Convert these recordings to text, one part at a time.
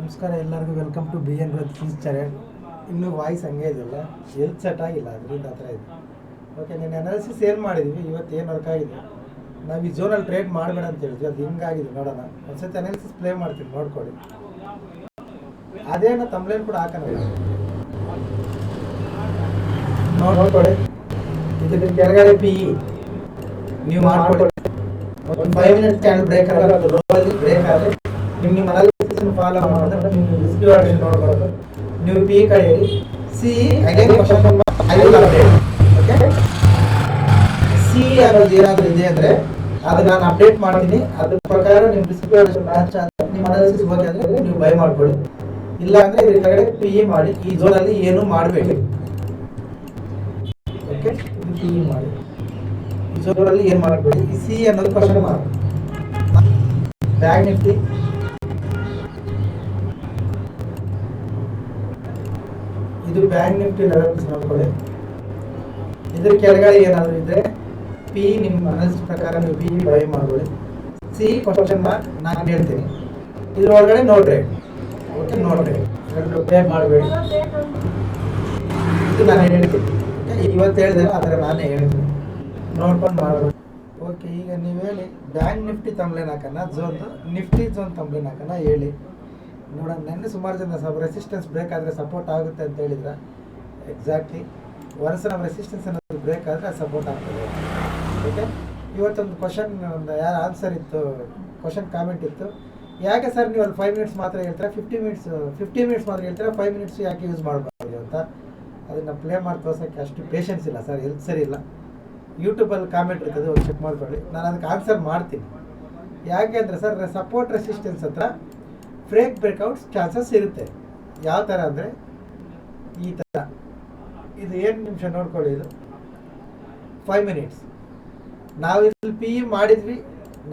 ನಮಸ್ಕಾರ, ಎಲ್ಲರಿಗೂ welcome to B N fees channel ಇನ್ನೂ ವಾಯ್ಸ್ ಹಂಗೆ ಇದೆಯಲ್ಲ ಎಲ್ತ್ ಸೆಟ್ ಆಗಿಲ್ಲ, ಅದರಿಂದ ಆ ಇದೆ. ಓಕೆ ನೀನು ಅನಾಲಿಸಿಸ್ ಏನು ಮಾಡಿದ್ವಿ? ಇವತ್ತು ಏನು ವರ್ಕ್ ಆಗಿದೆ? ನಾವು ಈ ಝೋನಲ್ಲಿ ಟ್ರೇಡ್ ಮಾಡಬೇಡ ಅಂತ ಹೇಳಿದ್ವಿ, ಅದು ಹಿಂಗಾಗಿದೆ, ನೋಡೋಣ. ಒಂದ್ಸತಿ ಅನಾಲಿಸಿಸ್ ಪ್ಲೇ ಮಾಡ್ತೀನಿ, ನೋಡ್ಕೊಳ್ಳಿ. ಅದೇನೋ ತಮ್ಲೇನ್ ಕೂಡ ಹಾಕೋಣ ನೋಡ್- ನೋಡ್ಕೊಳ್ಳಿ. ಇದಕ್ಕೆ ಕೆಳಗಡೆ ಪಿ ಇ ನೀವು ಮಾಡ್ಕೊಳ್ಳಿ. ಒಂದು ಫೈವ್ ಮಿನಿಟ್ಸ್ ಚಾನಲ್ ಬ್ರೇಕ್ ಆಗಲ್ಲ, ಅದು ರೋಲಿ ಬ್ರೇಕ್ ನಿಮ್ಮ ನಿಮ್ಮ ಫಾಲೋ ಮಾಡಿದ್ರೆ ನೀವು ಡಿಸ್ಕ್ರಿಪ್ಷನ್ ನೋಡ್ಬೋದು ನೀವು ಪಿ ಕಡೆಯಲ್ಲಿ C again question I will update okay C ಅನ್ನೋದು ಏನಾದರೂ ಇದೆ ಅಂದ್ರೆ ಅದು ನಾನು ಅಪ್ಡೇಟ್ ಮಾಡ್ತೀನಿ. ಅದ್ರ ಪ್ರಕಾರ ನಿಮ್ಮ ಡಿಸ್ಕ್ರಿಪ್ಷನ್ ಮ್ಯಾಚ್ ನಿಮ್ಮ ಅನಾಲಿಸಿಸ್ ಓಕೆ ಅಂದರೆ ನೀವು ಬೈ ಮಾಡ್ಕೊಳ್ಳಿ. ಇಲ್ಲ ಅಂದರೆ ಇದ್ರ ಕಡೆ ಪಿ ಇ ಮಾಡಿ. ಈ ಝೋನಲ್ಲಿ ಏನು ಮಾಡಬೇಡಿ. ಓಕೆ ಪಿ ಇ ಮಾಡಿ. ಈ ಅಲ್ಲಿ ಏನು ಮಾಡಬೇಡಿ? ಸಿ ಅನ್ನೋದು ಕ್ವಶನ್ ಮಾರ್ಕ್ ಬ್ಯಾಗ್ ನಿಫ್ಟಿ ಇದು ಬ್ಯಾಂಕ್ ನಿಫ್ಟಿ ಲೆವೆಲ್ಸ್ ನೋಡ್ಕೊಳ್ಳಿ. ಇದ್ರ ಕೆಳಗಡೆ ಏನಾದರೂ ಇದ್ರೆ ಪಿ ನಿಮ್ಮ ಅನಲಿಸ್ಟ್ ಪ್ರಕಾರ ನೀವು ಪಿ ಬೈ ಮಾಡ್ಕೊಳ್ಳಿ. ಸಿ ಕ್ವಶನ್ ಮಾರ್ಕ್ ನಾನು ಹೇಳ್ತೀನಿ. ಇದ್ರ ಒಳಗಡೆ ನೋಡ್ರಿ ಓಕೆ ನೋಡ್ರಿ ಬೇ ಟ್ರೇಡ್ ಮಾಡಬೇಡಿ. ಇದು ನಾನು ಹೇಳ್ತೀನಿ. ಇವತ್ತು ಹೇಳಿದೆ ಆದರೆ ನಾನೇ ಹೇಳ್ತೀನಿ. ನೋಡ್ಕೊಂಡು ಮಾಡಬೇಕು ಓಕೆ ಈಗ ನೀವು ಹೇಳಿ ಬ್ಯಾಂಕ್ ನಿಫ್ಟಿ ಹಾಕೋಣ ಝೋನ್ ನಿಫ್ಟಿ ತಮ್ಲೇನ್ ಹಾಕೋಣ, ಹೇಳಿ. ನೋಡೋಣ, ನೆನ್ನೆ ಸುಮಾರು ಜನ ಸ್ವಲ್ಪ ರೆಸಿಸ್ಟೆನ್ಸ್ ಬ್ರೇಕ್ ಆದರೆ ಸಪೋರ್ಟ್ ಆಗುತ್ತೆ ಅಂತ ಹೇಳಿದ್ರೆ. ಎಕ್ಸಾಕ್ಟ್ಲಿ ಒನ್ಸ್ ನಮ್ಮ ರೆಸಿಸ್ಟೆನ್ಸ್ ಅನ್ನೋದು ಬ್ರೇಕ್ ಆದರೆ ಅದು ಸಪೋರ್ಟ್ ಆಗ್ತದೆ. ಓಕೆ ಇವತ್ತೊಂದು ಕ್ವಶನ್ ಒಂದು ಯಾರು ಆನ್ಸರ್ ಇತ್ತು? ಕ್ವಶನ್ ಕಾಮೆಂಟ್ ಇತ್ತು. ಯಾಕೆ ಸರ್ ನೀವು ಅಲ್ಲಿ ಫೈವ್ ಮಿನಿಟ್ಸ್ ಮಾತ್ರ ಹೇಳ್ತೀರಾ? ಫಿಫ್ಟಿ ಮಿನಿಟ್ಸ್ ಫಿಫ್ಟಿ ಮಿನಿಟ್ಸ್ ಮಾತ್ರ ಹೇಳ್ತೀರಾ? ಫೈವ್ ಮಿನಿಟ್ಸ್ ಯಾಕೆ ಯೂಸ್ ಮಾಡಬಾರ್ದು ಅಂತ. ಅದನ್ನು ಪ್ಲೇ ಮಾಡಿ ತೋರ್ಸೋಕ್ಕೆ ಅಷ್ಟು ಪೇಷನ್ಸ್ ಇಲ್ಲ ಸರ್ ಎಲ್ಲಿ ಸರಿ ಇಲ್ಲ. ಯೂಟ್ಯೂಬಲ್ಲಿ ಕಾಮೆಂಟ್ ಇರ್ತದೆ ಅವ್ರು ಚೆಕ್ ಮಾಡ್ಕೊಳ್ಳಿ. ನಾನು ಅದಕ್ಕೆ ಆನ್ಸರ್ ಮಾಡ್ತೀನಿ. ಯಾಕೆ ಅಂದರೆ ಸರ್ ಸಪೋರ್ಟ್ ರೆಸಿಸ್ಟೆನ್ಸ್ ಹತ್ರ ಫ್ರೇಕ್ ಬ್ರೇಕ್ಔಟ್ಸ್ ಚಾನ್ಸಸ್ ಇರುತ್ತೆ. ಯಾವ ಥರ ಅಂದರೆ ಈ ಥರ. ಇದು ಏನು ನಿಮಿಷ ನೋಡ್ಕೊಳ್ಳಿ ಇದು. Five minutes. ನಾವು ಇಲ್ಲಿ ಪಿ ಇ ಮಾಡಿದ್ವಿ.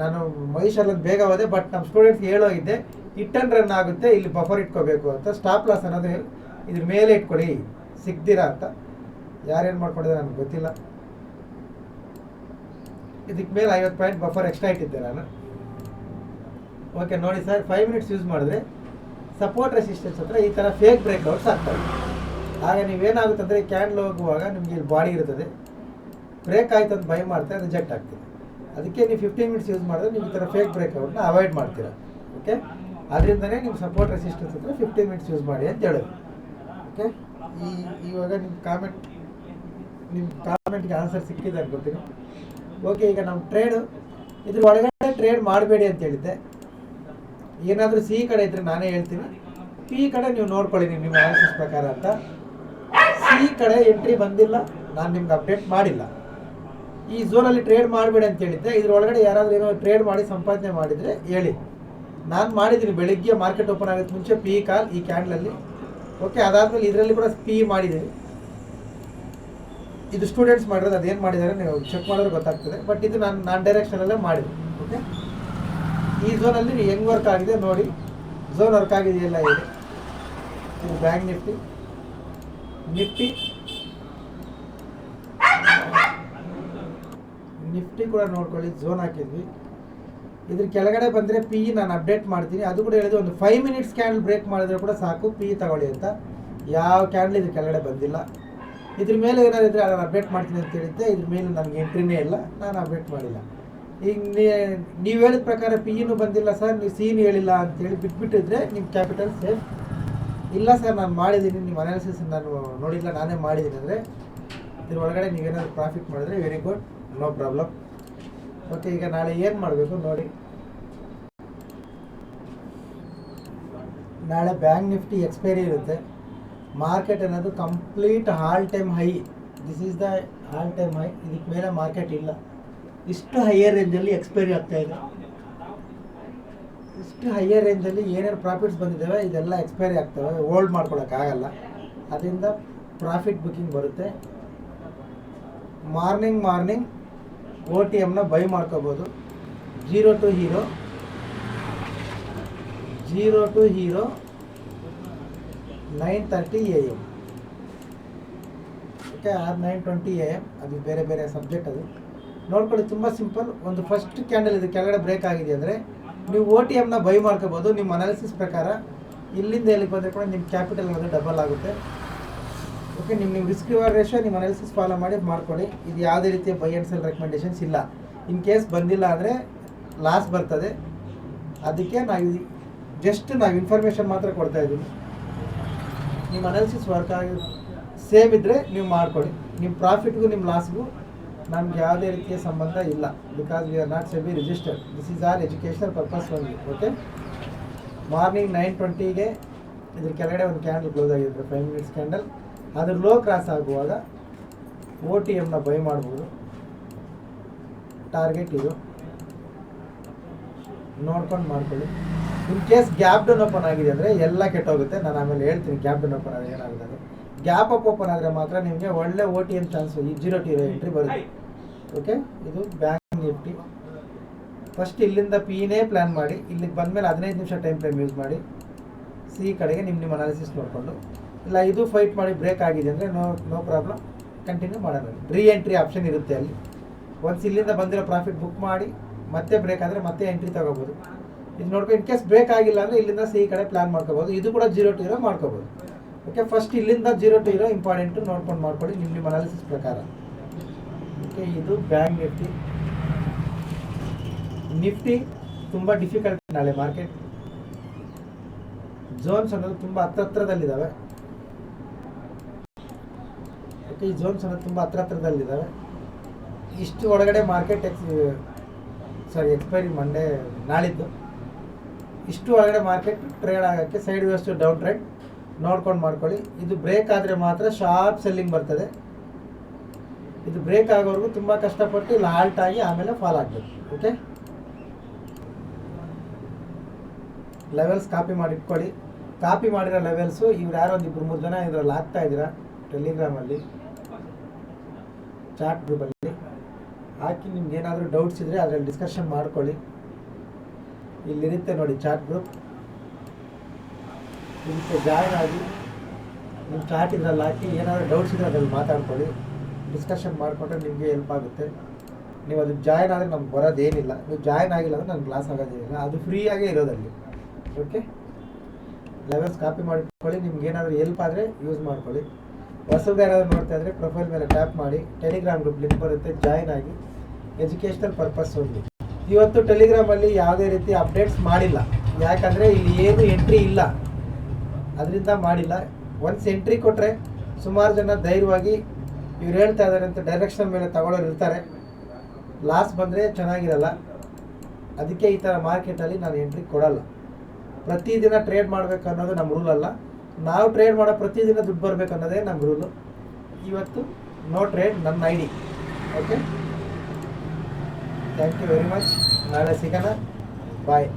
ನಾನು ಮಹಿಷಲ್ಲಿ ಬೇಗ ಹೋದೆ, ಬಟ್ ನಮ್ಮ ಸ್ಟೂಡೆಂಟ್ಸ್ ಹೇಳೋಗಿದ್ದೆ ಅಂಡ್ ರನ್ ಆಗುತ್ತೆ, ಇಲ್ಲಿ ಬಫರ್ ಇಟ್ಕೋಬೇಕು ಅಂತ. ಸ್ಟಾಪ್ ಲಾಸ್ ಅನ್ನೋದು ಹೇಳಿ, ಇದ್ರ ಮೇಲೆ ಇಟ್ಕೊಡಿ. ಸಿಗ್ದಿರಾ ಅಂತ. ಯಾರೇನು ಮಾಡ್ಕೊಂಡಿದ್ದಾರೆ ನನಗೆ ಗೊತ್ತಿಲ್ಲ. ಇದಕ್ಕೆ ಮೇಲೆ ಐವತ್ತು ಪಾಯಿಂಟ್ ಬಫರ್ ಎಕ್ಸ್ಟ್ರಾ ಇಟ್ಟಿದ್ದೆ ನಾನು. ಓಕೆ ನೋಡಿ ಸರ್ ಫೈವ್ ಮಿನಿಟ್ಸ್ ಯೂಸ್ ಮಾಡಿದ್ರೆ ಸಪೋರ್ಟ್ ರೆಸಿಸ್ಟೆನ್ಸ್ ಹತ್ರ ಈ ಥರ ಫೇಕ್ ಬ್ರೇಕ್ಔಟ್ಸ್ ಆಗ್ತವೆ ಆಗ ನೀವೇನಾಗುತ್ತೆ ಅಂದರೆ ಕ್ಯಾಂಡಲ್ ಹೋಗುವಾಗ ನಿಮಗೆ ಇಲ್ಲಿ ಬಾಡಿ ಇರ್ತದೆ. ಬ್ರೇಕ್ ಆಯ್ತು ಅಂತ ಬೈ ಮಾಡ್ತಾರೆ ರಿಜೆಕ್ಟ್ ಆಗ್ತದೆ. ಅದಕ್ಕೆ ನೀವು ಫಿಫ್ಟೀನ್ ಮಿನಿಟ್ಸ್ ಯೂಸ್ ಮಾಡಿದ್ರೆ ನೀವು ಈ ಥರ ಫೇಕ್ ಬ್ರೇಕ್ಔಟ್ನ ಅವಾಯ್ಡ್ ಮಾಡ್ತೀರಾ. ಓಕೆ ಅದರಿಂದನೇ ನಿಮ್ಮ ಸಪೋರ್ಟ್ ರೆಸಿಸ್ಟೆನ್ಸ್ ಹತ್ರ ಫಿಫ್ಟೀನ್ ಮಿನಿಟ್ಸ್ ಯೂಸ್ ಮಾಡಿ ಅಂತ ಹೇಳೋದು. ಓಕೆ ಈ, ಇವಾಗ ನಿಮ್ಮ ಕಾಮೆಂಟ್ ನಿಮ್ಮ ಕಾಮೆಂಟ್ಗೆ ಆನ್ಸರ್ ಸಿಕ್ಕಿದೆ ಅನ್ಕೋತೀನಿ. ಓಕೆ ಈಗ ನಮ್ಮ ಟ್ರೇಡು ಇದ್ರ ಒಳಗಡೆ ಟ್ರೇಡ್ ಮಾಡಬೇಡಿ ಅಂತ ಹೇಳಿದ್ದೆ. ಏನಾದರೂ ಸಿ ಕಡೆ ಇದ್ರೆ ನಾನೇ ಹೇಳ್ತೀನಿ. ಪಿ ಕಡೆ ನೀವು ನೋಡ್ಕೊಳ್ಳಿ ನಿಮ್ಮ ಅನಾಲಿಸಿಸ್ ಪ್ರಕಾರ ಅಂತ. ಸಿ ಕಡೆ ಎಂಟ್ರಿ ಬಂದಿಲ್ಲ, ನಾನು ನಿಮ್ಗೆ ಅಪ್ಡೇಟ್ ಮಾಡಿಲ್ಲ. ಈ ಝೋನಲ್ಲಿ ಟ್ರೇಡ್ ಮಾಡಬೇಡಿ ಅಂತ ಹೇಳಿದ್ದೆ ಇದ್ರೊಳಗಡೆ ಯಾರಾದರೂ ಏನೋ ಟ್ರೇಡ್ ಮಾಡಿ ಸಂಪಾದನೆ ಮಾಡಿದರೆ ಹೇಳಿ. ನಾನು ಮಾಡಿದ್ದೀನಿ, ಬೆಳಿಗ್ಗೆ ಮಾರ್ಕೆಟ್ ಓಪನ್ ಆಗೋಕ್ಕೆ ಮುಂಚೆ ಪಿ ಕಾಲ್ ಈ ಕ್ಯಾಂಡ್ಲಲ್ಲಿ ಓಕೆ ಅದಾದಮೇಲೆ ಇದರಲ್ಲಿ ಕೂಡ ಪಿ ಮಾಡಿದ್ದೀನಿ. ಇದು ಸ್ಟೂಡೆಂಟ್ಸ್ ಮಾಡಿರೋದು, ಅದೇನು ಮಾಡಿದ್ದಾರೆ ನೀವು ಚೆಕ್ ಮಾಡಿದ್ರೆ ಗೊತ್ತಾಗ್ತದೆ. ಬಟ್ ಇದು ನಾನು ನಾನು ಡೈರೆಕ್ಷನಲ್ಲೇ ಮಾಡಿದೆ ಓಕೆ ಈ ಝೋನಲ್ಲಿ ಹೆಂಗ್ ವರ್ಕ್ ಆಗಿದೆ ನೋಡಿ. ಝೋನ್ ವರ್ಕ್ ಆಗಿದೆಯಲ್ಲ ಹೇಳಿ ಇದು. ಬ್ಯಾಂಕ್ ನಿಫ್ಟಿ. ನಿಫ್ಟಿ. ನಿಫ್ಟಿ ಕೂಡ ನೋಡ್ಕೊಳ್ಳಿ ಝೋನ್ ಹಾಕಿದ್ವಿ. ಇದ್ರ ಕೆಳಗಡೆ ಬಂದರೆ ಪಿ ನಾನು ಅಪ್ಡೇಟ್ ಮಾಡ್ತೀನಿ. ಅದು ಕೂಡ ಹೇಳಿದೆ, ಒಂದು ಫೈವ್ ಮಿನಿಟ್ಸ್ ಕ್ಯಾಂಡಲ್ ಬ್ರೇಕ್ ಮಾಡಿದ್ರೆ ಕೂಡ ಸಾಕು ಪಿ ತಗೊಳ್ಳಿ ಅಂತ. ಯಾವ ಕ್ಯಾಂಡಲ್ ಇದ್ರ ಕೆಳಗಡೆ ಬಂದಿಲ್ಲ. ಇದ್ರ ಮೇಲೆ ಏನಾದ್ರು ನಾನು ಅಪ್ಡೇಟ್ ಮಾಡ್ತೀನಿ ಅಂತ ಹೇಳಿದ್ದೆ. ಇದ್ರ ಮೇಲೆ ನನಗೆ ಎಂಟ್ರಿನೇ ಇಲ್ಲ. ನಾನು ಅಪ್ಡೇಟ್ ಮಾಡಿಲ್ಲ. ಈಗ ನೀವು ಹೇಳಿದ ಪ್ರಕಾರ ಪಿ ಇನ್ನು ಬಂದಿಲ್ಲ ಸರ್, ನೀವು ಸೀನ್ ಹೇಳಿಲ್ಲ ಅಂತೇಳಿ ಬಿಟ್ಬಿಟ್ಟಿದ್ರೆ ನಿಮ್ಮ ಕ್ಯಾಪಿಟಲ್ ಸೇಫ್ ಇಲ್ಲ ಸರ್, ನಾನು ಮಾಡಿದ್ದೀನಿ ನಿಮ್ಮ ಅನಾಲಿಸಿಸ್ ನಾನು ನೋಡಿಲ್ಲ, ನಾನೇ ಮಾಡಿದ್ದೀನಿ ಅಂದರೆ ಇದ್ರ ಒಳಗಡೆ ನೀವೇನಾದ್ರು ಪ್ರಾಫಿಟ್ ಮಾಡಿದ್ರೆ very good no problem okay ಈಗ ನಾಳೆ ಏನು ಮಾಡಬೇಕು ನೋಡಿ. ನಾಳೆ ಬ್ಯಾಂಕ್ ನಿಫ್ಟಿ ಎಕ್ಸ್ಪೈರಿ ಇರುತ್ತೆ. ಮಾರ್ಕೆಟ್ ಅನ್ನೋದು complete all time high this is the all time high ಇದಕ್ಕೆ ಮೇಲೆ ಮಾರ್ಕೆಟ್ ಇಲ್ಲ. ಇಷ್ಟು ಹೈಯರ್ ರೇಂಜಲ್ಲಿ ಎಕ್ಸ್ಪೈರಿ ಆಗ್ತಾ ಇದೆ. ಇಷ್ಟು ಹೈಯರ್ ರೇಂಜಲ್ಲಿ ಏನೇನು ಪ್ರಾಫಿಟ್ಸ್ ಬಂದಿದ್ದಾವೆ, ಇದೆಲ್ಲ ಎಕ್ಸ್ಪೈರಿ ಆಗ್ತವೆ. ಹೋಲ್ಡ್ ಮಾಡ್ಕೊಳಕ್ಕಾಗಲ್ಲ ಅದರಿಂದ ಪ್ರಾಫಿಟ್ ಬುಕ್ಕಿಂಗ್ ಬರುತ್ತೆ. ಮಾರ್ನಿಂಗ್ ಮಾರ್ನಿಂಗ್ ಓ ಟಿ ಎಮ್ನ ಬೈ ಮಾಡ್ಕೋಬೋದು. Zero to hero zero to hero nine thirty A M okay or nine twenty A M ಅದು ಬೇರೆ ಬೇರೆ ಸಬ್ಜೆಕ್ಟ್ ಅದು. ನೋಡ್ಕೊಳ್ಳಿ, ತುಂಬ ಸಿಂಪಲ್. ಒಂದು ಫಸ್ಟ್ ಕ್ಯಾಂಡಲ್ ಇದು, ಕೆಳಗಡೆ ಬ್ರೇಕ್ ಆಗಿದೆ ಅಂದರೆ ನೀವು ಓ ಟಿ ಎಮ್ನ ಬೈ ಮಾಡ್ಕೋಬೋದು. ನಿಮ್ಮ ಅನಾಲಿಸಿಸ್ ಪ್ರಕಾರ ಇಲ್ಲಿಂದ ಎಲ್ಲಿಗೆ ಬಂದರೆ ಕೂಡ ನಿಮ್ಮ ಕ್ಯಾಪಿಟಲ್ ಅನ್ನೋದು ಡಬಲ್ ಆಗುತ್ತೆ. ಓಕೆ ನಿಮ್ಮ ನೀವು ರಿಸ್ಕ್ ರಿವಾರ್ಡ್ ರೇಷೋ ನಿಮ್ಮ ಅನಾಲಿಸಿಸ್ ಫಾಲೋ ಮಾಡಿ ಮಾಡ್ಕೊಳ್ಳಿ. ಇದು ಯಾವುದೇ ರೀತಿಯ ಬೈ ಆ್ಯಂಡ್ ಸೆಲ್ ರೆಕಮೆಂಡೇಷನ್ಸ್ ಇಲ್ಲ. ಇನ್ ಕೇಸ್ ಬಂದಿಲ್ಲ ಅಂದರೆ ಲಾಸ್ ಬರ್ತದೆ. ಅದಕ್ಕೆ ನಾವು ಜಸ್ಟ್ ನಾವು ಇನ್ಫಾರ್ಮೇಷನ್ ಮಾತ್ರ ಕೊಡ್ತಾ ಇದ್ದೀವಿ. ನಿಮ್ಮ ಅನಾಲಿಸಿಸ್ ವರ್ಕ್ ಆಗಿ ಸೇಮ್ ಇದ್ದರೆ ನೀವು ಮಾಡ್ಕೊಳ್ಳಿ. ನಿಮ್ಮ ಪ್ರಾಫಿಟ್ಗೂ ನಿಮ್ಮ ಲಾಸ್ಗೂ ನಮ್ಗೆ ಯಾವುದೇ ರೀತಿಯ ಸಂಬಂಧ ಇಲ್ಲ. Because we are not SEBI registered this is our educational purpose ಒಂದು ಓಕೆ ಮಾರ್ನಿಂಗ್ ನೈನ್ ಟ್ವೆಂಟಿಗೆ ಇದ್ರ ಕೆಳಗಡೆ ಒಂದು ಕ್ಯಾಂಡಲ್ ಕ್ಲೋಸ್ ಆಗಿರುತ್ತೆ ಫೈವ್ ಮಿನಿಟ್ಸ್ ಕ್ಯಾಂಡಲ್ ಅದ್ರ ಲೋ ಕ್ರಾಸ್ ಆಗುವಾಗ ಓ ಟಿ ಎಮ್ನ ಬೈ ಮಾಡ್ಬೋದು. ಟಾರ್ಗೆಟ್ ಇದು. ನೋಡ್ಕೊಂಡು ಮಾಡ್ಕೊಳ್ಳಿ. In case gap down open ಆಗಿದೆ ಅಂದರೆ ಎಲ್ಲ ಕೆಟ್ಟೋಗುತ್ತೆ. ನಾನು ಆಮೇಲೆ ಹೇಳ್ತೀನಿ ಗ್ಯಾಪ್ ಡೌನ್ ಓಪನ್ ಆದರೆ ಏನಾಗುತ್ತೆ. ಗ್ಯಾಪ್ ಅಪ್ ಓಪನ್ ಆದರೆ ಮಾತ್ರ ನಿಮಗೆ ಒಳ್ಳೆ ಓ ಟಿ ಎಂ ಚಾನ್ಸ್ ಈ ಜೀರೋ ಟಿ ಎಂಟ್ರಿ ಬರುತ್ತೆ. ಓಕೆ ಇದು ಬ್ಯಾಂಕ್ ನಿಫ್ಟಿ ಫಸ್ಟ್ ಇಲ್ಲಿಂದ ಪಿನೇ ಪ್ಲ್ಯಾನ್ ಮಾಡಿ. ಇಲ್ಲಿಗೆ ಬಂದಮೇಲೆ ಹದಿನೈದು ನಿಮಿಷ ಟೈಮ್ ಫ್ರೇಮ್ ಯೂಸ್ ಮಾಡಿ. ಸಿ ಕಡೆಗೆ ನಿಮ್ಮ ನಿಮ್ಮ ಅನಾಲಿಸಿಸ್ ನೋಡಿಕೊಂಡು. ಇಲ್ಲ, ಇದು ಫೈಟ್ ಮಾಡಿ ಬ್ರೇಕ್ ಆಗಿದೆ ಅಂದರೆ ನೋ ನೋ ಪ್ರಾಬ್ಲಮ್ ಕಂಟಿನ್ಯೂ ಮಾಡೋಣ. ರೀ ಎಂಟ್ರಿ ಆಪ್ಷನ್ ಇರುತ್ತೆ ಅಲ್ಲಿ. ಒನ್ಸ್ ಇಲ್ಲಿಂದ ಬಂದಿರೋ ಪ್ರಾಫಿಟ್ ಬುಕ್ ಮಾಡಿ, ಮತ್ತೆ ಬ್ರೇಕ್ ಆದರೆ ಮತ್ತೆ ಎಂಟ್ರಿ ತಗೋಬೋದು. ಇದು ನೋಡ್ಕೊಂಡು ಇನ್ ಕೇಸ್ ಬ್ರೇಕ್ ಆಗಿಲ್ಲ ಅಂದರೆ ಇಲ್ಲಿಂದ ಸಿ ಕಡೆ ಪ್ಲ್ಯಾನ್ ಮಾಡ್ಕೋಬೋದು. ಇದು ಕೂಡ ಜೀರೋ ಟು ಇರೋ ಮಾಡ್ಕೋಬೋದು. ಓಕೆ ಫಸ್ಟ್ ಇಲ್ಲಿಂದ ಜೀರೋ ಟು ಇರೋ ಇಂಪಾರ್ಟೆಂಟು ನೋಡ್ಕೊಂಡು ಮಾಡ್ಕೊಳ್ಳಿ ನಿಮ್ಮ ನಿಮ್ಮ ಅನಾಲಿಸಿಸ್ ಪ್ರಕಾರ. ಓಕೆ ಇದು ಬ್ಯಾಂಕ್ ನಿಫ್ಟಿ. ನಿಫ್ಟಿ ತುಂಬ ಡಿಫಿಕಲ್ಟ್ ನಾಳೆ ಮಾರ್ಕೆಟ್ ಜೋನ್ಸ್ ಅನ್ನೋದು ತುಂಬ ಹತ್ರ ಹತ್ರದಲ್ಲಿದ್ದಾವೆ ಓಕೆ ಈ ಜೋನ್ಸ್ ಅನ್ನೋದು ತುಂಬ ಹತ್ರ ಹತ್ರದಲ್ಲಿದ್ದಾವೆ ಇಷ್ಟು ಒಳಗಡೆ market X sorry expiry Monday ನಾಳಿದ್ದು. ಇಷ್ಟು ಒಳಗಡೆ ಮಾರ್ಕೆಟ್ ಟ್ರೇಡ್ ಆಗೋಕ್ಕೆ ಸೈಡ್ ವೇಸ್ಟ್ ಡೌನ್ ಟ್ರೆಂಡ್ ನೋಡ್ಕೊಂಡು ಮಾಡ್ಕೊಳ್ಳಿ. ಇದು ಬ್ರೇಕ್ ಆದರೆ ಮಾತ್ರ ಶಾರ್ಪ್ ಸೆಲ್ಲಿಂಗ್ ಬರ್ತದೆ. ಇದು ಬ್ರೇಕ್ ಆಗೋವರೆಗೂ ತುಂಬ ಕಷ್ಟಪಟ್ಟು ಇಲ್ಲಿ ಹಾಲ್ಟ್ ಆಗಿ ಆಮೇಲೆ ಫಾಲ್ ಆಗಬೇಕು ಓಕೆ ಲೆವೆಲ್ಸ್ ಕಾಪಿ ಮಾಡಿ ಇಟ್ಕೊಳ್ಳಿ. ಕಾಪಿ ಮಾಡಿರೋ ಲೆವೆಲ್ಸು ಇವ್ರು ಯಾರೋ ಒಂದು ಇಬ್ಬರು ಮೂರು ಜನ ಇದ್ರಲ್ಲಿ ಹಾಕ್ತಾ ಇದ್ದೀರಾ? ಟೆಲಿಗ್ರಾಮಲ್ಲಿ ಚಾಟ್ ಗ್ರೂಪಲ್ಲಿ ಹಾಕಿ ನಿಮ್ಗೆ ಏನಾದರೂ ಡೌಟ್ಸ್ ಇದ್ದರೆ ಅದರಲ್ಲಿ ಡಿಸ್ಕಷನ್ ಮಾಡ್ಕೊಳ್ಳಿ. ಇಲ್ಲಿರುತ್ತೆ ನೋಡಿ ಚಾಟ್ ಗ್ರೂಪ್ ಇದಕ್ಕೆ ಜಾಯ್ನ್ ಆಗಿ ನಿಮ್ಮ ಚಾಟ್ ಇದ್ರಲ್ಲಿ ಹಾಕಿ ಏನಾದರೂ ಡೌಟ್ಸ್ ಇದ್ದರೆ ಅದ್ರಲ್ಲಿ ಮಾತಾಡ್ಕೊಳ್ಳಿ. ಡಿಸ್ಕಷನ್ ಮಾಡಿಕೊಂಡ್ರೆ ನಿಮಗೆ ಹೆಲ್ಪ್ ಆಗುತ್ತೆ. ನೀವು ಅದು ಜಾಯ್ನ್ ಆದರೆ ನಮ್ಗೆ ಬರೋದೇನಿಲ್ಲ ನೀವು ಜಾಯ್ನ್ ಆಗಿಲ್ಲ ಅಂದರೆ ನಂಗೆ ಕ್ಲಾಸ್ ಆಗೋದೇನಿಲ್ಲ ಅದು ಫ್ರೀಯಾಗೇ ಇರೋದಲ್ಲಿ ಓಕೆ ಲೆವೆಲ್ಸ್ ಕಾಪಿ ಮಾಡ್ಕೊಳ್ಳಿ. ನಿಮ್ಗೆ ಏನಾದರೂ ಹೆಲ್ಪ್ ಆದರೆ ಯೂಸ್ ಮಾಡ್ಕೊಳ್ಳಿ. ಹೊಸದು ಯಾರಾದರೂ ನೋಡ್ತಾ ಇದ್ರೆ ಪ್ರೊಫೈಲ್ ಮೇಲೆ ಟ್ಯಾಪ್ ಮಾಡಿ. ಟೆಲಿಗ್ರಾಮ್ ಗ್ರೂಪ್ ಲಿಂಕ್ ಬರುತ್ತೆ. ಜಾಯ್ನ್ ಆಗಿ. ಎಜುಕೇಷನಲ್ ಪರ್ಪಸ್ ಹೋಗಿ ಇವತ್ತು ಟೆಲಿಗ್ರಾಮಲ್ಲಿ ಯಾವುದೇ ರೀತಿ ಅಪ್ಡೇಟ್ಸ್ ಮಾಡಿಲ್ಲ. ಯಾಕಂದರೆ ಇಲ್ಲಿ ಏನು ಎಂಟ್ರಿ ಇಲ್ಲ. ಅದರಿಂದ ಮಾಡಿಲ್ಲ. ಒನ್ಸ್ ಎಂಟ್ರಿ ಕೊಟ್ಟರೆ ಸುಮಾರು ಜನ ಧೈರ್ಯವಾಗಿ ಇವ್ರು ಹೇಳ್ತಾ ಇದ್ದಾರೆ ಅಂತ ಡೈರೆಕ್ಷನ್ ಮೇಲೆ ತಗೊಳ್ಳೋರು ಇರ್ತಾರೆ. ಲಾಸ್ ಬಂದರೆ ಚೆನ್ನಾಗಿರಲ್ಲ. ಅದಕ್ಕೆ ಈ ಥರ ಮಾರ್ಕೆಟಲ್ಲಿ ನಾನು ಎಂಟ್ರಿ ಕೊಡಲ್ಲ. ಪ್ರತಿದಿನ ಟ್ರೇಡ್ ಮಾಡಬೇಕು ಅನ್ನೋದು ನಮ್ಮ ರೂಲ್ ಅಲ್ಲ. ನಾವು ಟ್ರೇಡ್ ಮಾಡೋ ಪ್ರತಿದಿನ ದುಡ್ಡು ಬರಬೇಕು ಅನ್ನೋದೇ ನಮ್ಮ ರೂಲು ಇವತ್ತು ನೋ ಟ್ರೇಡ್ ನನ್ನ I D okay thank you very much ನಾಳೆ ಸಿಗೋಣ. ಬಾಯ್